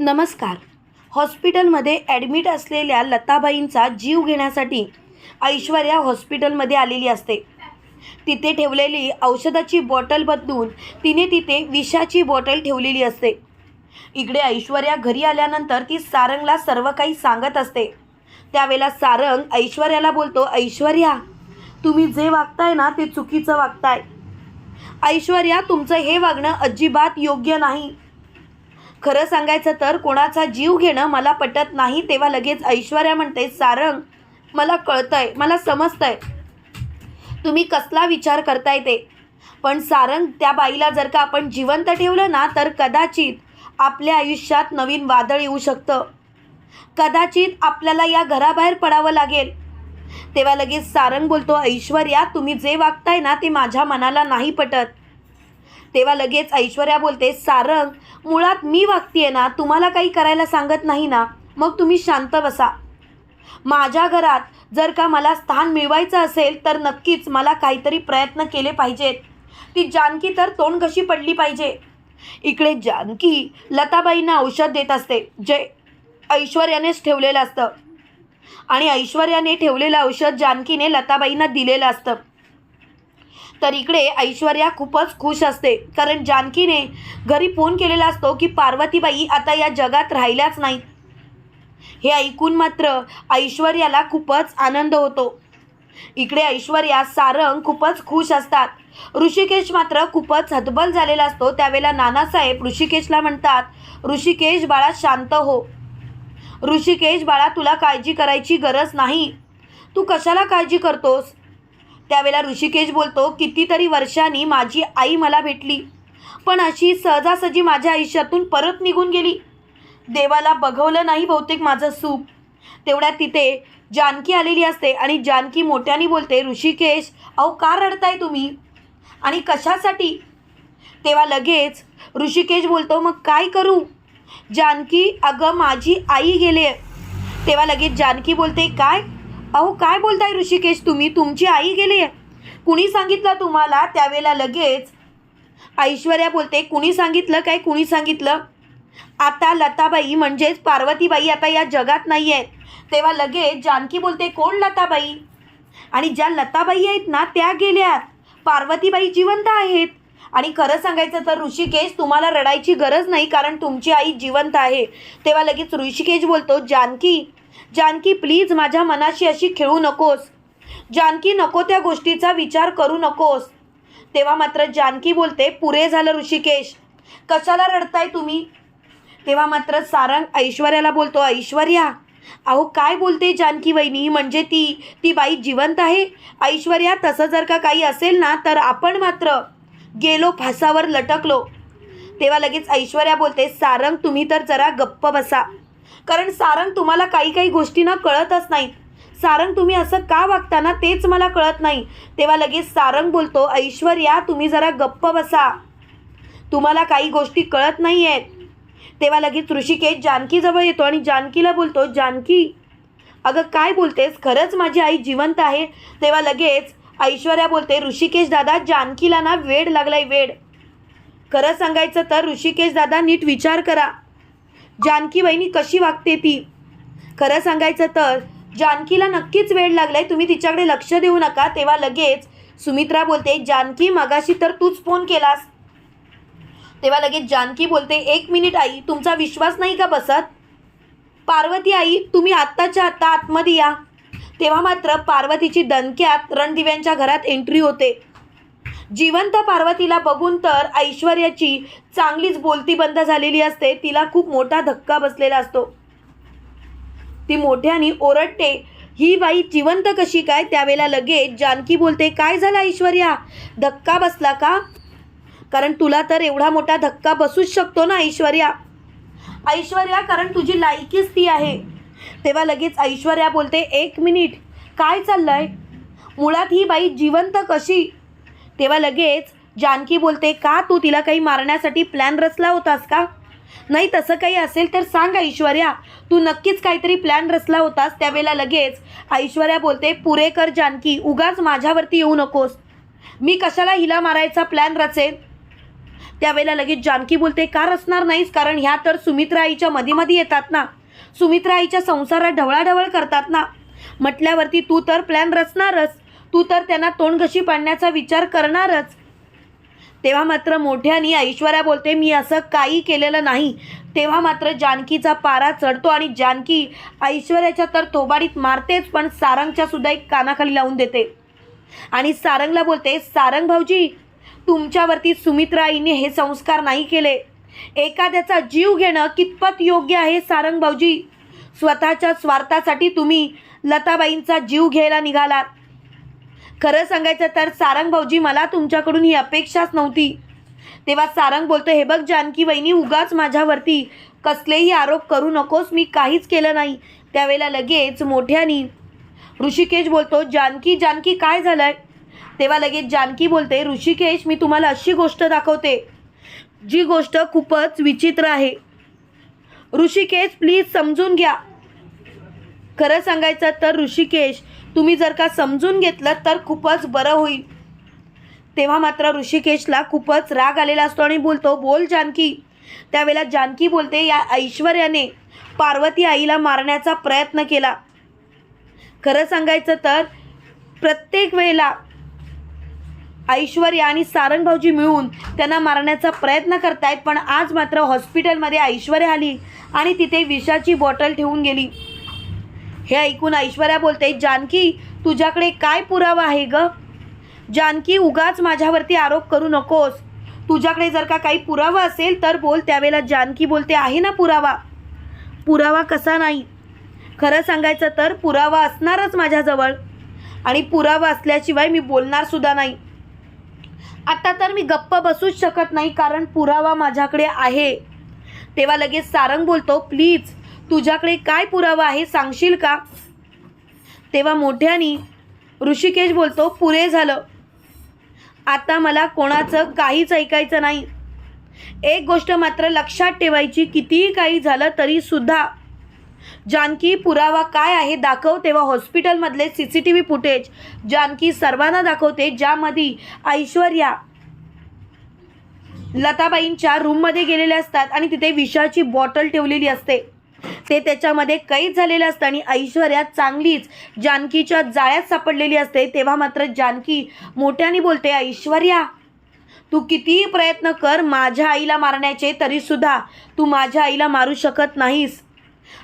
नमस्कार. हॉस्पिटलमध्ये ॲडमिट असलेल्या लताबाईंचा जीव घेण्यासाठी ऐश्वर्या हॉस्पिटलमध्ये आलेली असते. तिथे ठेवलेली औषधाची बॉटल बदलून तिने तिथे विषाची बॉटल ठेवलेली असते. इकडे ऐश्वर्या घरी आल्यानंतर ती सारंगला सर्व काही सांगत असते. त्यावेळेला सारंग ऐश्वर्याला बोलतो ऐश्वर्या तुम्ही जे वागताय ना ते चुकीचं वागताय. ऐश्वर्या तुमचं हे वागणं अजिबात योग्य नाही. खरं सांगायचं तर कोणाचा जीव घेणं मला पटत नाही तेव्हा लगेच ऐश्वर्या म्हणते सारंग मला कळतंय मला समजतंय. तुम्ही कसला विचार करताय ते. पण सारंग त्या बाईला जर का आपण जिवंत ठेवलं ना तर कदाचित आपल्या आयुष्यात नवीन वादळ येऊ शकतं. कदाचित आपल्याला या घराबाहेर पडावं लागेल. तेव्हा लगेच सारंग बोलतो ऐश्वर्या तुम्ही जे वागताय ना ते माझ्या मनाला नाही पटत. तेव्हा लगेच ऐश्वर्या बोलते सारंग मुळात मी वागतीये ना तुम्हाला काही करायला सांगत नाही ना मग तुम्ही शांत बसा. माझ्या घरात जर का मला स्थान मिळवायचं असेल तर नक्कीच मला काहीतरी प्रयत्न केले पाहिजेत. ती जानकी तर तोंड कशी पडली पाहिजे? इकडे जानकी लताबाईंना औषध देत असते जे ऐश्वर्यानेच ठेवलेलं असतं. आणि ऐश्वर्याने ठेवलेलं औषध जानकीने लताबाईंना दिलेलं असतं. तर इकडे ऐश्वर्या खूपच खुश असते. कारण जानकीने घरी फोन केलेला असतो की पार्वतीबाई आता या जगात राहिल्याच नाहीत. हे ऐकून मात्र ऐश्वर्याला खूपच आनंद होतो. इकडे ऐश्वर्या सारंग खूपच खुश असतात. ऋषिकेश मात्र खूपच हतबल झालेला असतो. त्यावेळेला नानासाहेब ऋषिकेशला म्हणतात ऋषिकेश बाळा शांत हो. ऋषिकेश बाळा तुला काळजी करायची गरज नाही. तू कशाला काळजी करतोस? त्यावेळेला ऋषिकेश बोलतो कितीतरी वर्षांनी माझी आई मला भेटली. पण अशी सहजासहजी माझ्या आयुष्यातून परत निघून गेली. देवाला बघवलं नाही बहुतेक माझं सुख. तेवढ्यात तिथे जानकी आलेली असते आणि जानकी मोठ्याने बोलते ऋषिकेश अहो का रडताय तुम्ही? आणि कशासाठी? तेव्हा लगेच ऋषिकेश बोलतो मग काय करू? जानकी अगं माझी आई गेले तेव्हा लगेच जानकी बोलते काय? अहो काय बोलताय ऋषिकेश तुम्ही? तुमची आई गेली आहे. कुणी सांगितलं तुम्हाला? त्यावेळेला लगेच ऐश्वर्या बोलते कुणी सांगितलं? काय कुणी सांगितलं? आता लताबाई म्हणजेच पार्वतीबाई आता या जगात नाही आहेत. तेव्हा लगेच जानकी बोलते कोण लताबाई? आणि ज्या लताबाई आहेत ना त्या गेल्यात पार्वतीबाई जिवंत आहेत. आणि खरं सांगायचं तर ऋषिकेश तुम्हाला रडायची गरज नाही कारण तुमची आई जिवंत आहे. तेव्हा लगेच ऋषिकेश बोलतो जानकी जानकी प्लीज माझ्या मनाशी अशी खेळू नकोस. जानकी नको त्या गोष्टीचा विचार करू नकोस. तेव्हा मात्र जानकी बोलते पुरे झालं ऋषिकेश. कशाला रडताय तुम्ही? तेव्हा मात्र सारंग ऐश्वर्याला बोलतो ऐश्वर्या अहो काय बोलते जानकी वहिनी? म्हणजे ती ती बाई जिवंत आहे? ऐश्वर्या तसं जर का काही असेल ना तर आपण मात्र गेलो फासावर लटकलो. तेव्हा लगेच ऐश्वर्या बोलते सारंग तुम्ही तर जरा गप्प बसा. कारण सारंग तुम्हाला काही काही गोष्टींना कळतच नाहीत सारंग तुम्ही असं का वागता ना तेच मला कळत नाही. तेव्हा लगेच सारंग बोलतो ऐश्वर्या तुम्ही जरा गप्प बसा. तुम्हाला काही गोष्टी कळत नाही आहेत तेव्हा लगेच ऋषिकेश जानकीजवळ येतो आणि जानकीला बोलतो जानकी अगं काय बोलतेस? खरंच माझी आई जिवंत आहे. तेव्हा लगेच ऐश्वर्या बोलते ऋषिकेश दादा जानकीला ना वेड लागलाय वेड. खरं सांगायचं तर ऋषिकेश दादा नीट विचार करा. जानकी वहिनी कशी वागते ती? खरं सांगायचं तर जानकीला नक्कीच वेळ लागलाय तुम्ही तिच्याकडे लक्ष देऊ नका. तेव्हा लगेच सुमित्रा बोलते जानकी मगाशी तर तूच फोन केलास. तेव्हा लगेच जानकी बोलते एक मिनिट आई तुमचा विश्वास नाही का बसत? पार्वती आई तुम्ही आत्ताच्या आत्ता आतमध्ये या. तेव्हा मात्र पार्वतीची दणक्यात रणदिव्यांच्या घरात एंट्री होते. जिवंत पार्वतीला बघून तर ऐश्वर्याची चांगलीच बोलती बंद झालेली असते. तिला खूप मोठा धक्का बसलेला असतो. ती मोठ्याने ओरडते ही बाई जिवंत कशी काय? त्यावेळेला लगेच जानकी बोलते काय झालं ऐश्वर्या? धक्का बसला का? कारण तुला तर एवढा मोठा धक्का बसूच शकतो ना ऐश्वर्या. ऐश्वर्या कारण तुझी लायकीच ती आहे. तेव्हा लगेच ऐश्वर्या बोलते एक मिनिट काय चाललंय? मुळात ही बाई जिवंत कशी? तेव्हा लगेच जानकी बोलते का तू तिला काही मारण्यासाठी प्लॅन रचला होतास का? नाही तसं काही असेल तर सांग ऐश्वर्या. तू नक्कीच काहीतरी प्लॅन रचला होतास. त्यावेळेला लगेच ऐश्वर्या बोलते पुरे कर जानकी उगाच माझ्यावरती येऊ नकोस. मी कशाला हिला मारायचा प्लॅन रचेन? त्यावेळेला लगेच जानकी बोलते का रचणार नाहीस? कारण ह्या तर सुमित्रा आईच्या मध्ये येतात ना. सुमित्रा आईच्या संसारात ढवळाढवळ करतात ना. म्हटल्यावरती तू तर प्लॅन रचणारच. तू तर त्यांना तोंडघशी पाडण्याचा विचार करणारच. तेव्हा मात्र मोठ्यानी ऐश्वर्या बोलते मी असं काही केलेलं नाही. तेव्हा मात्र जानकीचा पारा चढतो आणि जानकी ऐश्वर्याच्या तर थोबाडीत मारतेच पण सारंगच्या सुद्धा एक कानाखाली लावून देते. आणि सारंगला बोलते सारंग भाऊजी तुमच्यावरती सुमित्राईने हे संस्कार नाही केले. एखाद्याचा जीव घेणं कितपत योग्य आहे सारंग भाऊजी? स्वतःच्या स्वार्थासाठी तुम्ही लताबाईंचा जीव घ्यायला निघालात. खरं सांगायचं तर सारंग भाऊजी मला तुमच्याकडून ही अपेक्षाच नव्हती. तेव्हा सारंग बोलतो हे बघ जानकी वहिनी उगाच माझ्यावरती कसलेही आरोप करू नकोस मी काहीच केलं नाही. त्यावेळेला लगेच मोठ्यानी ऋषिकेश बोलतो जानकी जानकी काय झालंय? तेव्हा लगेच जानकी बोलते ऋषिकेश मी तुम्हाला अशी गोष्ट दाखवते जी गोष्ट खूपच विचित्र आहे. ऋषिकेश प्लीज समजून घ्या. खरं सांगायचं तर ऋषिकेश तुम्ही जर का समजून घेतलं तर खूपच बरं होईल. तेव्हा मात्र ऋषिकेशला खूपच राग आलेला असतो आणि बोलतो बोल जानकी. त्यावेळेला जानकी बोलते या ऐश्वर्याने पार्वती आईला मारण्याचा प्रयत्न केला. खरं सांगायचं तर प्रत्येक वेळेला ऐश्वर्या आणि सारंग भाऊजी मिळून त्यांना मारण्याचा प्रयत्न करतायत पण आज मात्र हॉस्पिटलमध्ये ऐश्वर्या आली आणि तिथे विषाची बॉटल ठेवून गेली. हे ऐकून ऐश्वर्या बोलते जानकी तुझ्याकडे काय पुरावा आहे ग? जानकी उगाच माझ्यावरती आरोप करू नकोस. तुझ्याकडे जर का काही पुरावा असेल तर बोल त्यावेळेला जानकी बोलते आहे ना पुरावा? पुरावा कसा नाही? खरं सांगायचं तर पुरावा असणारच माझ्याजवळ. आणि पुरावा असल्याशिवाय मी बोलणार सुद्धा नाही. आता तर मी गप्प बसूच शकत नाही कारण पुरावा माझ्याकडे आहे. तेव्हा लगेच सारंग बोलतो प्लीज तुझ्याकडे काय पुरावा आहे सांगशील का? तेव्हा मोठ्यानी ऋषिकेश बोलतो पुरे झालं. आता मला कोणाचं काहीच ऐकायचं नाही. एक गोष्ट मात्र लक्षात ठेवायची कितीही काही झालं तरीसुद्धा जानकी पुरावा काय आहे दाखव. तेव्हा हॉस्पिटलमधले C C T V footage Janaki सर्वांना दाखवते ज्यामध्ये ऐश्वर्या लताबाईंच्या रूममध्ये गेलेले असतात आणि तिथे विषाची बॉटल ठेवलेली असते. ते त्याच्यामध्ये कैद झालेले असतं आणि ऐश्वर्या चांगलीच जानकीच्या जाळ्यात सापडलेली असते. तेव्हा मात्र जानकी मोठ्याने बोलते ऐश्वर्या तू कितीही प्रयत्न कर माझ्या आईला मारण्याचे तरीसुद्धा तू माझ्या आईला मारू शकत नाहीस.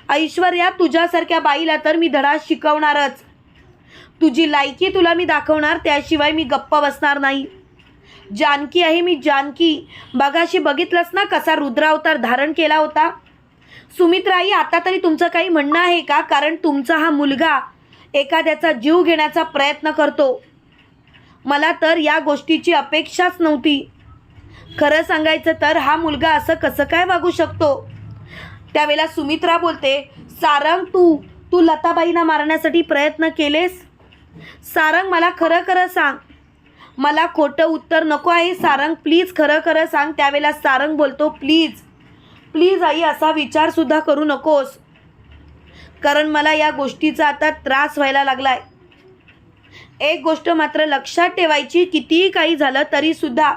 ऐश्वर्या तुझ्यासारख्या बाईला तर मी धडा शिकवणारच. तुझी लायकी तुला मी दाखवणार त्याशिवाय मी गप्प बसणार नाही. जानकी आहे मी जानकी. बघाशी बघितलंस ना कसा रुद्रावतार धारण केला होता? सुमित्राई आता तरी तुमचं काही म्हणणं आहे का? कारण तुमचा हा मुलगा एखाद्याचा जीव घेण्याचा प्रयत्न करतो. मला तर या गोष्टीची अपेक्षाच नव्हती. खरं सांगायचं तर हा मुलगा असं कसं काय वागू शकतो? त्यावेळेला सुमित्रा बोलते सारंग तू तू लताबाईंना मारण्यासाठी प्रयत्न केलेस? सारंग मला खरं खरं सांग. मला खोटं उत्तर नको आहे सारंग प्लीज खरं खरं सांग. त्यावेळेला सारंग बोलतो प्लीज प्लीज आई असा विचारसुद्धा करू नकोस. कारण मला या गोष्टीचा आता त्रास व्हायला लागलाय. एक गोष्ट मात्र लक्षात ठेवायची कितीही काही झालं तरीसुद्धा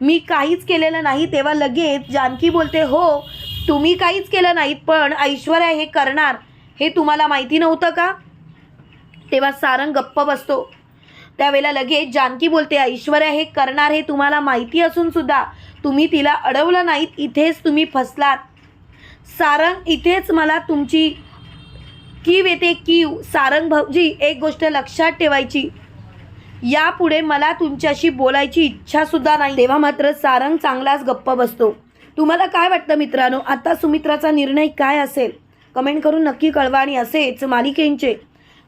मी काहीच केलेलं नाही तेव्हा लगेच जानकी बोलते हो तुम्ही काहीच केलं नाहीत पण ऐश्वर्या हे करणार. हे तुम्हाला माहिती नव्हतं का? तेव्हा सारंग गप्प बसतो. त्यावेळेला लगेच जानकी बोलते ऐश्वर्या हे करणार हे तुम्हाला माहिती असून सुद्धा तुम्ही तिला अडवलं नाहीत इथेच तुम्ही फसलात. सारंग इथेच मला तुमची कीव येते कीव. सारंग भाऊजी एक गोष्ट लक्षात ठेवायची. यापुढे मला तुमच्याशी बोलायची इच्छासुद्धा नाही. तेव्हा मात्र सारंग चांगलाच गप्प बसतो. तुम्हाला काय वाटतं मित्रांनो? आता सुमित्राचा निर्णय काय असेल? कमेंट करून नक्की कळवा आणि असेच मालिकेंचे